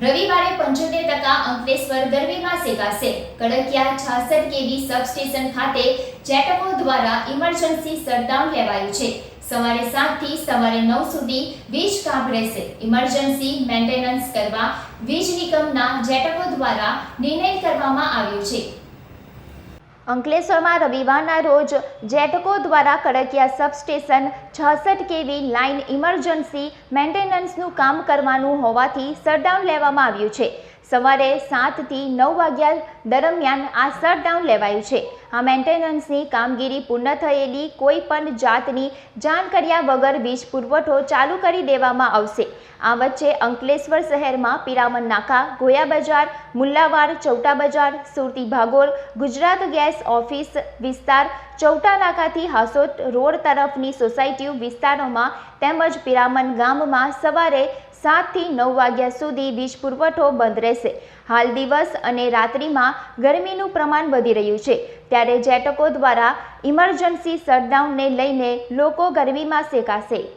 રવિવારે પંચોતેર ટકા અંકલેશ્વર ગરમીમાં શેકાશે કડકિયા છાસઠ કેવી સબસ્ટેશન ખાતે જેટકો દ્વારા ઇમરજન્સી શટડાઉન લેવાયું છે. સવારે સાતથી સવારે નવ સુધી વીજ કાપ રહેશે. ઇમરજન્સી મેન્ટેનન્સ કરવા વીજ નિગમના જેટકો દ્વારા નિર્ણય કરવામાં આવ્યો છે. અંકલેશ્વરમાં રવિવારના રોજ જેટકો દ્વારા કડકિયા સબસ્ટેશન છાસઠ કેવી લાઇન ઇમરજન્સી મેન્ટેનન્સનું કામ કરવાનું હોવાથી શટડાઉન લેવામાં આવ્યું છે. સવારે સાતથી નવ વાગ્યા દરમિયાન આ શટડાઉન લેવાયું છે. આ મેન્ટેનન્સની કામગીરી પૂર્ણ થયેલી કોઈ પણ જાતની જાણ કર્યા વગર વીજ પુરવઠો ચાલુ કરી દેવામાં આવશે. આ વચ્ચે અંકલેશ્વર શહેરમાં પિરામણ નાકા, ગોયા બજાર, મુલ્લાવાડ, ચૌટા બજાર, સુરતી ભાગોળ, ગુજરાત ગેસ ઓફિસ વિસ્તાર, ચૌટા નાકાથી હાસોટ રોડ તરફની સોસાયટી વિસ્તારોમાં તેમજ પિરામણ ગામમાં સવારે સાતથી નવ વાગ્યા સુધી વીજ પુરવઠો બંધ રહેશે. હાલ દિવસ અને રાત્રિમાં ગરમીનું પ્રમાણ વધી રહ્યું છે. ત્યારે જેટકો દ્વારા ઇમરજન્સી શટડાઉનને લઈને લોકો ગરમીમાં શેકાશે.